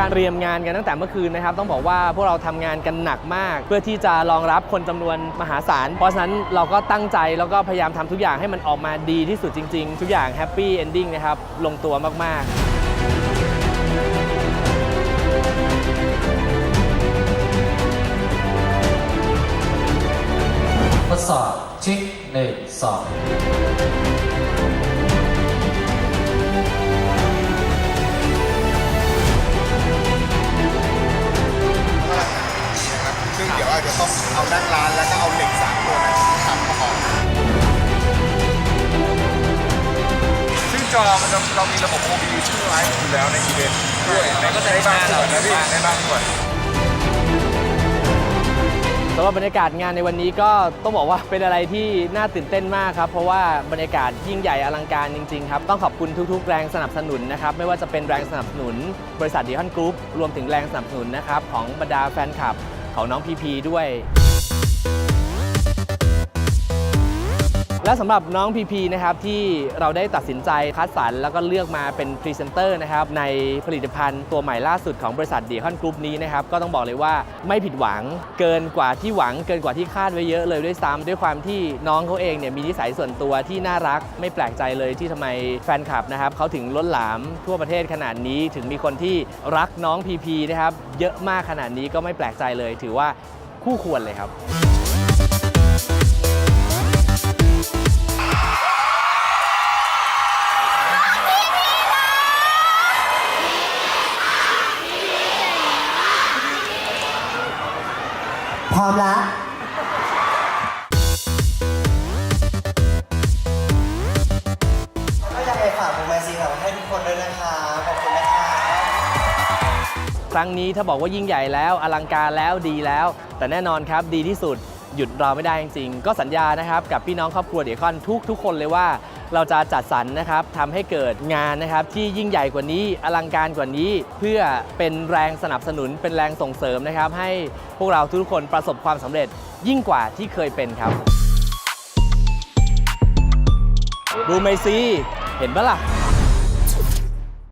การเตรียมงานกันตั้งแต่เมื่อคืนนะครับ ต้องบอกว่าพวกเราทำงานกันหนักมาก เพื่อที่จะรองรับคนจำนวนมหาศาล เพราะฉะนั้นเราก็ตั้งใจแล้วก็พยายามทำทุกอย่างให้มันออกมาดีที่สุดจริง ๆ ทุกอย่างแฮปปี้เอนดิ้งนะครับ ลงตัวมาก ๆทดสอบเช็คหนึ่งสอง วอาจจะต้องเอานั่งร้านแล้วก็เอาเหล็กสามตัวนั้นทำประกอบซึ่งจอมันจะเรามีระบบ OBD ชื่อไลฟ์อยู่แล้วในอีเวนต์ด้วยในก็จะได้บางส่วนนะพี่ในบางส่วนสำหรับบรรยากาศงานในวันนี้ก็ต้องบอกว่าเป็นอะไรที่น่าตื่นเต้นมากครับ เพราะว่าบรรยากาศยิ่งใหญ่อลังการจริงๆครับต้องขอบคุณทุกๆ แรงสนับสนุนนะครับไม่ว่าจะเป็นแรงสนับสนุน บริษัทดีคอนกรุ๊ปรวมถึงแรงสนับสนุนนะครับของบรรดาแฟนคลับ ของน้องพีพีด้วย และสำหรับน้องพีพีนะครับที่เราได้ตัดสินใจคัดสรรแล้วก็เลือกมาเป็นพรีเซนเตอร์นะครับในผลิตภัณฑ์ตัวใหม่ล่าสุดของบริษัทดีคอนกรุ๊ปนี้นะครับก็ต้องบอกเลยว่าไม่ผิดหวังเกินกว่าที่หวังเกินกว่าที่คาดไว้เยอะเลยด้วยซ้ำด้วยความที่น้องเขาเองเนี่ยมีนิสัยส่วนตัวที่น่ารักไม่แปลกใจเลยที่ทำไมแฟนคลับนะครับเขาถึงล้นหลามทั่วประเทศขนาดนี้ถึงมีคนที่รักน้องพีพีนะครับเยอะมากขนาดนี้ก็ไม่แปลกใจเลย ถือว่าคู่ควรเลยครับ ร้อมแล้วก็ยากไปฝากวงไมซีแบบให้ทุกคนด้วยนะคะขอบคุณนะคะครั้งนี้ถ้าบอกว่ายิ่งใหญ่แล้วอลังการแล้วดีแล้ว แต่แน่นอนครับดีที่สุดหยุดเรอไม่ได้จริงๆ ก็สัญญานะครับกับพี่น้องครอบครัวเดียคอนทุกทุกๆคนเลยว่า เราจะจัดสรรนะครับทำให้เกิดงานนะครับที่ยิ่งใหญ่กว่านี้อลังการกว่านี้เพื่อเป็นแรงสนับสนุนเป็นแรงส่งเสริมนะครับ ให้พวกเราทุกคนประสบความสำเร็จยิ่งกว่าที่เคยเป็นครับดูเมซีเห็นปะล่ะ